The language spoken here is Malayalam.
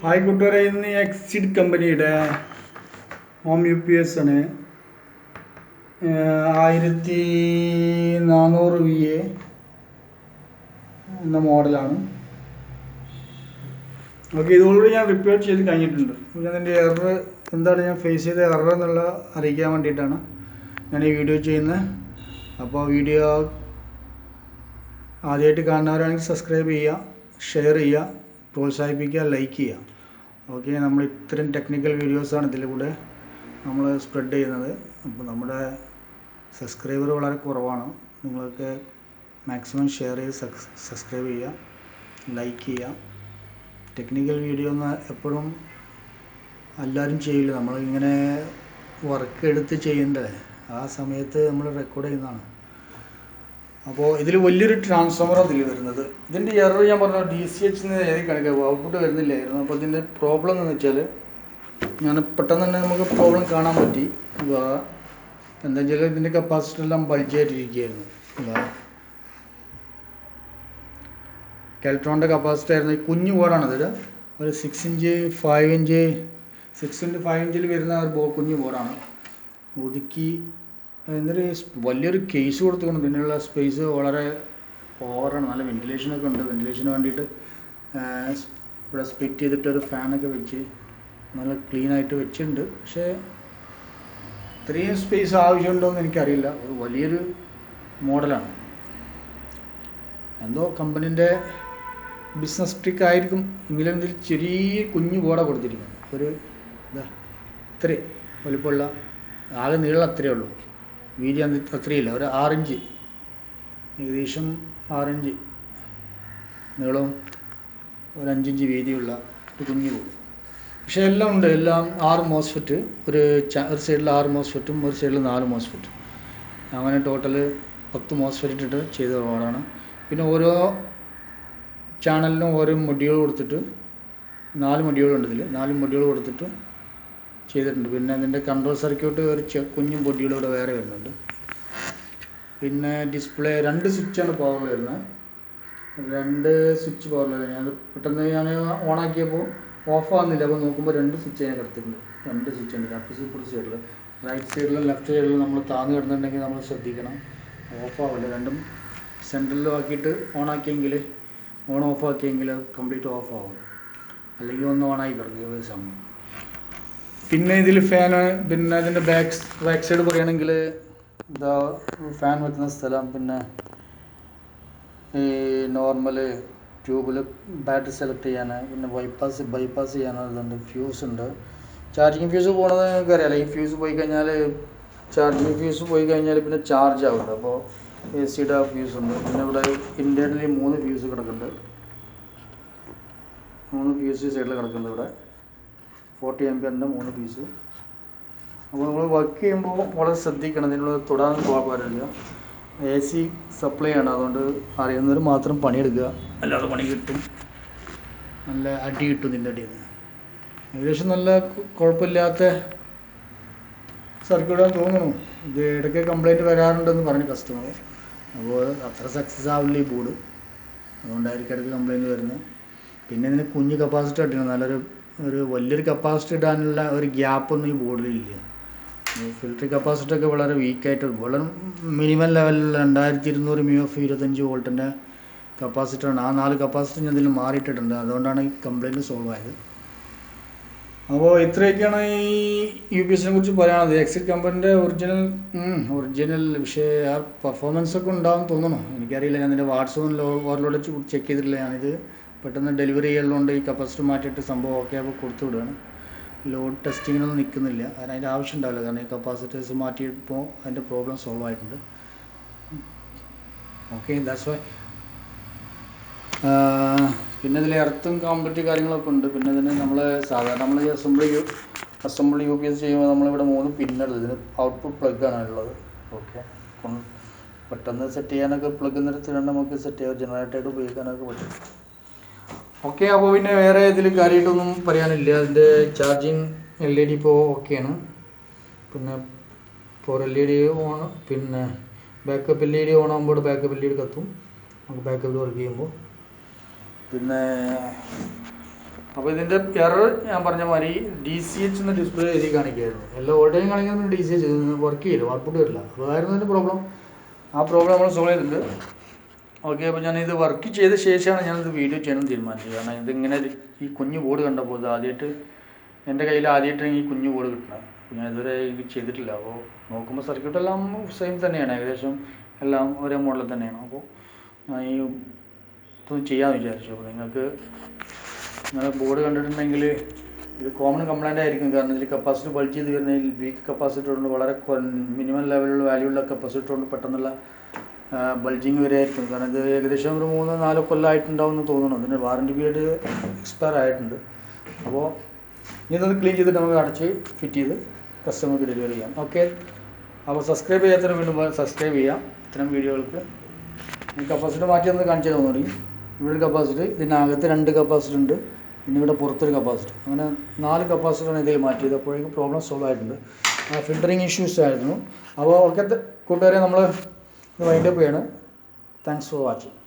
ഹായ് കൂട്ടുകാരെ ഇന്ന് എക്സിഡ് കമ്പനിയുടെ ഹോം യു പി എസ് ആണ്. ആയിരത്തി നാനൂറ് വി എ എന്ന മോഡലാണ് ഓക്കെ ഇത് ഓൾറെഡി ഞാൻ റിപ്പയർ ചെയ്ത് കഴിഞ്ഞിട്ടുണ്ട്. ഞാൻ എന്റെ എറർ എന്താണ് ഞാൻ ഫേസ് ചെയ്ത എറർ എന്നുള്ള അറിയിക്കാൻ വേണ്ടിയിട്ടാണ് ഞാൻ ഈ വീഡിയോ ചെയ്യുന്നത്. അപ്പോൾ വീഡിയോ ആദ്യമായിട്ട് കാണുന്നവരാണെങ്കിൽ സബ്സ്ക്രൈബ് ചെയ്യുക ഷെയർ ചെയ്യുക. പ്രോത്സാഹിപ്പിക്കുക ലൈക്ക് ചെയ്യുക. ഓക്കെ നമ്മൾ ഇത്തരം ടെക്നിക്കൽ വീഡിയോസാണ് ഇതിലൂടെ നമ്മൾ സ്പ്രെഡ് ചെയ്യുന്നത്. അപ്പോൾ നമ്മുടെ സബ്സ്ക്രൈബർ വളരെ കുറവാണ്. നിങ്ങൾക്ക് മാക്സിമം ഷെയർ ചെയ്ത് സബ്സ്ക്രൈബ് ചെയ്യുക ലൈക്ക് ചെയ്യുക. ടെക്നിക്കൽ വീഡിയോ എന്ന് എപ്പോഴും എല്ലാവരും ചെയ്യില്ല. നമ്മളിങ്ങനെ വർക്ക് എടുത്ത് ചെയ്യേണ്ടത് ആ സമയത്ത് നമ്മൾ റെക്കോർഡ് ചെയ്യുന്നതാണ്. അപ്പോൾ ഇതിൽ വലിയൊരു ട്രാൻസ്ഫോമർ ഇതിൽ വരുന്നത്. ഇതിന്റെ എറർ ഞാൻ പറഞ്ഞു ഡി സി എച്ച് എന്ന് എഴുതി ഔട്ട്പുട്ട് വരുന്നില്ലായിരുന്നു. അപ്പോൾ ഇതിന്റെ പ്രോബ്ലം എന്ന് വെച്ചാൽ ഞാൻ പെട്ടെന്ന് തന്നെ നമുക്ക് പ്രോബ്ലം കാണാൻ പറ്റി. എന്താ വെച്ചാൽ ഇതിന്റെ കപ്പാസിറ്റി എല്ലാം ബൾജായിട്ടിരിക്കുകയായിരുന്നു കെൽട്രോണിന്റെ കപ്പാസിറ്റി ആയിരുന്നു. ഈ കുഞ്ഞു ബോർഡാണിത് ഒരു six inch five inch six inch five ഇഞ്ചിൽ വരുന്ന ഒരു ബോ കുഞ്ഞു ബോർഡാണ് ഒതുക്കി എന്നൊരു വലിയൊരു കേസ് കൊടുത്തുകൊണ്ട് ഇതിനുള്ള സ്പേസ് വളരെ ഓവറാണ് നല്ല വെന്റിലേഷനൊക്കെ ഉണ്ട്. വെന്റിലേഷന് വേണ്ടിയിട്ട് ഇവിടെ സ്പ്ലിറ്റ് ചെയ്തിട്ട് ഒരു ഫാനൊക്കെ വെച്ച് നല്ല ക്ലീൻ ആയിട്ട് വെച്ചിട്ടുണ്ട്. പക്ഷേ ഇത്രയും സ്പേസ് ആവശ്യമുണ്ടോ എന്ന് എനിക്കറിയില്ല. ഒരു വലിയൊരു മോഡലാണ്. എന്തോ കമ്പനീന്റെ ബിസിനസ് ട്രിക്ക് ആയിരിക്കും എങ്കിലും ഇതിൽ ചെറിയ കുഞ്ഞു ബോഡ കൊടുത്തിരിക്കുന്നത്. ഒരു ഇതാ ഇത്രയും വലിപ്പമുള്ള ആകെ നീളം അത്രയേ ഉള്ളൂ. വീതി അത്രയില്ല. ഒരു ആറിഞ്ച്. ഏകദേശം ആറിഞ്ച്. നീളവും ഒരു അഞ്ചിഞ്ച് വീതിയുള്ള ഒരു കുഞ്ഞു പോകും പക്ഷേ എല്ലാം ഉണ്ട്. എല്ലാം ആറ് മോസ്ഫെറ്റ് ഒരു ഒരു സൈഡിൽ ആറ് മോസ്ഫെറ്റും ഒരു സൈഡിൽ നാല് മോസ്ഫെറ്റും അങ്ങനെ ടോട്ടൽ പത്ത് മോസ്ഫെറ്റ് ഇട്ടിട്ട് ചെയ്ത റോഡാണ് പിന്നെ ഓരോ ചാനലിനും ഓരോ മൊഡ്യൂൾ കൊടുത്തിട്ട് നാല് മൊഡ്യൂളുണ്ട് ഇതിൽ നാല് മൊഡ്യൂൾ കൊടുത്തിട്ട് ചെയ്തിട്ടുണ്ട്. പിന്നെ അതിന്റെ കൺട്രോൾ സർക്യൂട്ട് ഒരു കുഞ്ഞു ഇവിടെ വേറെ വരുന്നുണ്ട്. പിന്നെ ഡിസ്പ്ലേ രണ്ട് സ്വിച്ചാണ് പവർ വരുന്നത്. രണ്ട് സ്വിച്ച് പവർ വരുന്നത്. ഞാൻ പെട്ടെന്ന് ഞാൻ ഓൺ ആക്കിയപ്പോൾ ഓഫ് ആകുന്നില്ല അപ്പോൾ നോക്കുമ്പോൾ രണ്ട് സ്വിച്ച് ഞാൻ കിടത്തിയിട്ടുണ്ട്. രണ്ട് സ്വിച്ച് ഉണ്ട്. ലെഫ്റ്റ് സൂപ്പർ സൈഡിൽ റൈറ്റ് സൈഡിലും ലെഫ്റ്റ് സൈഡിലും നമ്മൾ താന്ന് കിടന്നിട്ടുണ്ടെങ്കിൽ നമ്മൾ ശ്രദ്ധിക്കണം. ഓഫ് ആവില്ല രണ്ടും സെൻട്രലിലും ആക്കിയിട്ട് ഓൺ ആക്കിയെങ്കിൽ ഓൺ ഓഫ് ആക്കിയെങ്കിൽ കംപ്ലീറ്റ് ഓഫ് ആവും അല്ലെങ്കിൽ ഒന്ന് ഓണായി കിടക്കും ഒരു സമയം? പിന്നെ ഇതിൽ ഫാൻ പിന്നെ അതിന്റെ ബാക്ക് ബാക്ക് സൈഡ് പറയുകയാണെങ്കിൽ ഇതാ ഫാൻ വെക്കുന്ന സ്ഥലം പിന്നെ ഈ നോർമൽ ട്യൂബിൽ ബാറ്ററി സെലക്ട് ചെയ്യാൻ പിന്നെ ബൈപ്പാസ് ബൈപ്പാസ് ചെയ്യാനുള്ളതുണ്ട് ഫ്യൂസ് ഉണ്ട്. ചാർജിങ് ഫ്യൂസ് പോണത് നിങ്ങൾക്ക് അറിയാം ഈ ഫ്യൂസ് പോയി കഴിഞ്ഞാൽ ചാർജിങ് ഫ്യൂസ് പോയി കഴിഞ്ഞാൽ പിന്നെ ചാർജ് ആവില്ല. അപ്പോൾ എ സിയുടെ ഫ്യൂസ് ഉണ്ട്. പിന്നെ ഇവിടെ ഇന്റേർണലി മൂന്ന് ഫ്യൂസ് കിടക്കുന്നുണ്ട്. മൂന്ന് ഫ്യൂസ് സൈഡിൽ കിടക്കുന്നുണ്ട് ഇവിടെ. ഫോർട്ടി എം പിയറിന്റെ മൂന്ന് പീസ് അപ്പോൾ നമ്മൾ വർക്ക് ചെയ്യുമ്പോൾ വളരെ ശ്രദ്ധിക്കണം. ഇതിനുള്ള തൊടാൻ പോകാറില്ല എ സി സപ്ലൈ ആണ്. അതുകൊണ്ട് അറിയുന്നവർ മാത്രം പണിയെടുക്കുക. അല്ലാതെ പണി കിട്ടും. നല്ല അടി കിട്ടും ഇതിന്റെ അടിയിൽ നിന്ന്. ഏകദേശം നല്ല കുഴപ്പമില്ലാത്ത സർക്യൂട്ടാന്ന് തോന്നുന്നു. ഇത് ഇടയ്ക്ക് കംപ്ലൈന്റ് വരാറുണ്ടെന്ന് പറഞ്ഞു കസ്റ്റമർ അപ്പോൾ അത്ര സക്സസ് ആവില്ല ഈ ബോർഡ് അതുകൊണ്ടായിരിക്കും ഇടയ്ക്ക് കംപ്ലൈന്റ് വരുന്നത്. പിന്നെ ഇതിന് കുഞ്ഞ് കപ്പാസിറ്റി ഇട്ടിട്ടുണ്ട് നല്ലൊരു ഒരു വലിയൊരു കപ്പാസിറ്റി ഇടാനുള്ള ഒരു ഗ്യാപ്പൊന്നും ഈ ബോർഡിലില്ല ഫിൽറ്റർ കപ്പാസിറ്റി ഒക്കെ വളരെ വീക്കായിട്ട് വളരെ മിനിമം ലെവലിൽ രണ്ടായിരത്തി ഇരുന്നൂറ് മി എഫ് ഇരുപത്തഞ്ച് വോൾട്ടിന്റെ കപ്പാസിറ്ററാണ് ആ നാല് കപ്പാസിറ്റി ഞാൻ ഇതിൽ മാറിയിട്ടിട്ടുണ്ട്. അതുകൊണ്ടാണ് ഈ കംപ്ലൈന്റ് സോൾവ് ആയത്. അപ്പോൾ ഇത്രയൊക്കെയാണ് ഈ യു പി എസിനെ കുറിച്ച് പറയാനുള്ളത്. എക്സിറ്റ് കമ്പനിന്റെ ഒറിജിനൽ ഒറിജിനൽ പക്ഷേ ആ പെർഫോമൻസ് ഒക്കെ ഉണ്ടാവും തോന്നണം എനിക്കറിയില്ല. ഞാൻ ഇതിന്റെ വാട്സപ്പിൽ ഓവർലോഡ് ചെക്ക് ചെയ്തിട്ടില്ല. ഞാനിത് പെട്ടെന്ന് ഡെലിവറി ചെയ്യുന്നതുകൊണ്ട് ഈ കപ്പാസിറ്റി മാറ്റിയിട്ട് സംഭവം ഓക്കെ അപ്പോൾ കൊടുത്തു വിടുകയാണ്. ലോഡ് ടെസ്റ്റിങ്ങിനൊന്നും നിൽക്കുന്നില്ല. കാരണം അതിന്റെ ആവശ്യം ഉണ്ടാവില്ല. കാരണം ഈ കപ്പാസിറ്റേഴ്സ് മാറ്റിയപ്പോൾ അതിന്റെ പ്രോബ്ലം സോൾവ് ആയിട്ടുണ്ട്. ഓക്കെ ദാറ്റ്സ് വൈ പിന്നെ ഇതിൽ എർത്തും കോമ്പറ്റ് കാര്യങ്ങളൊക്കെ ഉണ്ട്. പിന്നെ ഇതിന് നമ്മൾ സാധാരണ നമ്മൾ ഈ assembly assembly U P S ചെയ്യുമ്പോൾ നമ്മളിവിടെ മൂന്ന് പിന്നുള്ളത് ഇതിന് ഔട്ട്പുട്ട് ആണ് ഉള്ളത്. ഓക്കെ പെട്ടെന്ന് സെറ്റ് ചെയ്യാനൊക്കെ പ്ലഗ് നിരത്തിലാണ് നമുക്ക് സെറ്റ് ചെയ്യാൻ ജനറേറ്ററായിട്ട് ഉപയോഗിക്കാനൊക്കെ പറ്റും. ഓക്കെ അപ്പോൾ പിന്നെ വേറെ ഇതിൽ കാര്യമായിട്ടൊന്നും പറയാനില്ല. അതിന്റെ ചാർജിങ് എൽ ഇ ഡി ഇപ്പോൾ ഓക്കെയാണ് പിന്നെ four L E D on പിന്നെ backup L E D on ആകുമ്പോൾ ബാക്കപ്പ് എൽ ഇ ഡി കത്തും. നമുക്ക് ബാക്കപ്പിൽ വർക്ക് ചെയ്യുമ്പോൾ പിന്നെ അപ്പോൾ ഇതിന്റെ എറർ ഞാൻ പറഞ്ഞ മാതിരി ഡി സി എച്ച് എന്ന ഡിസ്പ്ലേ എഴുതി കാണിക്കുകയായിരുന്നു എല്ലാ ഓൾഡേയും കാണിക്കുന്ന ഡി സി എച്ച് വർക്ക് ചെയ്യില്ല ഔട്ട്പുട്ട് വരില്ല. അതായിരുന്നു അതിന്റെ പ്രോബ്ലം ആ പ്രോബ്ലം നമ്മൾ സോൾവ് ചെയ്തിട്ടുണ്ട്. ഓക്കെ അപ്പോൾ ഞാൻ ഇത് വർക്ക് ചെയ്ത ശേഷമാണ് ഞാനിത് വീഡിയോ ചെയ്യണം തീരുമാനിച്ചത്. കാരണം ഇതിങ്ങനെ ഈ കുഞ്ഞു ബോർഡ് കണ്ടപ്പോൾ ഇത് ആദ്യമായിട്ട് എന്റെ കയ്യിൽ ആദ്യമായിട്ടാണ് ഈ കുഞ്ഞു ബോർഡ് കിട്ടുന്നത് ഞാൻ ഇതുവരെ ഇത് ചെയ്തിട്ടില്ല. അപ്പോൾ നോക്കുമ്പോൾ സർക്യൂട്ട് എല്ലാം സെയിം തന്നെയാണ്. ഏകദേശം എല്ലാം ഒരേ മോഡലിൽ തന്നെയാണ്. അപ്പോൾ ഞാൻ ഈ ഇതൊന്നും ചെയ്യാമെന്ന് വിചാരിച്ചു. അപ്പോൾ നിങ്ങൾക്ക് നിങ്ങളെ ബോർഡ് കണ്ടിട്ടുണ്ടെങ്കിൽ ഇത് കോമൺ കംപ്ലൈന്റ് ആയിരിക്കും. കാരണം ഇതിൽ കപ്പാസിറ്റി ബൾജ് ചെയ്ത് വരുന്നതിൽ വീക്ക് കപ്പാസിറ്റർ കൊണ്ട് വളരെ മിനിമം ലെവലുള്ള വാല്യൂ ഉള്ള കപ്പാസിറ്റർ കൊണ്ട് പെട്ടെന്നുള്ള ബൾജിങ് വരെ ആയിരിക്കും. കാരണം ഇത് ഏകദേശം ഒരു മൂന്ന് നാല് കൊല്ലമായിട്ടുണ്ടാവും എന്ന് തോന്നുന്നു അതിന് വാറണ്ടി പീരീഡ് എക്സ്പയർ ആയിട്ടുണ്ട്. അപ്പോൾ ഇതൊന്ന് ക്ലീൻ ചെയ്തിട്ട് നമുക്ക് അടച്ച് ഫിറ്റ് ചെയ്ത് കസ്റ്റമർക്ക് ഡെലിവറി ചെയ്യാം. ഓക്കെ അപ്പോൾ സബ്സ്ക്രൈബ് ചെയ്യാത്തവർ വീണ്ടും സബ്സ്ക്രൈബ് ചെയ്യാം. ഇത്തരം വീഡിയോകൾക്ക് ഈ കപ്പാസിറ്റി മാറ്റി ഒന്ന് കാണിച്ചു തരാൻ തുടങ്ങി ഇവിടെ കപ്പാസിറ്റി ഇതിനകത്ത് രണ്ട് കപ്പാസിറ്റി ഉണ്ട്. പിന്നെ ഇവിടെ പുറത്തൊരു കപ്പാസിറ്റി അങ്ങനെ നാല് കപ്പാസിറ്ററാണ് ഇതിൽ മാറ്റിയത്. അപ്പോഴേക്കും പ്രോബ്ലം സോൾവ് ആയിട്ടുണ്ട്. ഫിൽറ്ററിങ് ഇഷ്യൂസ് ആയിരുന്നു. അപ്പോൾ ഓക്കെ കൂട്ടുകാരെ നമ്മൾ വൈൻഡപ്പ് ചെയ്യാണ്. Thanks for watching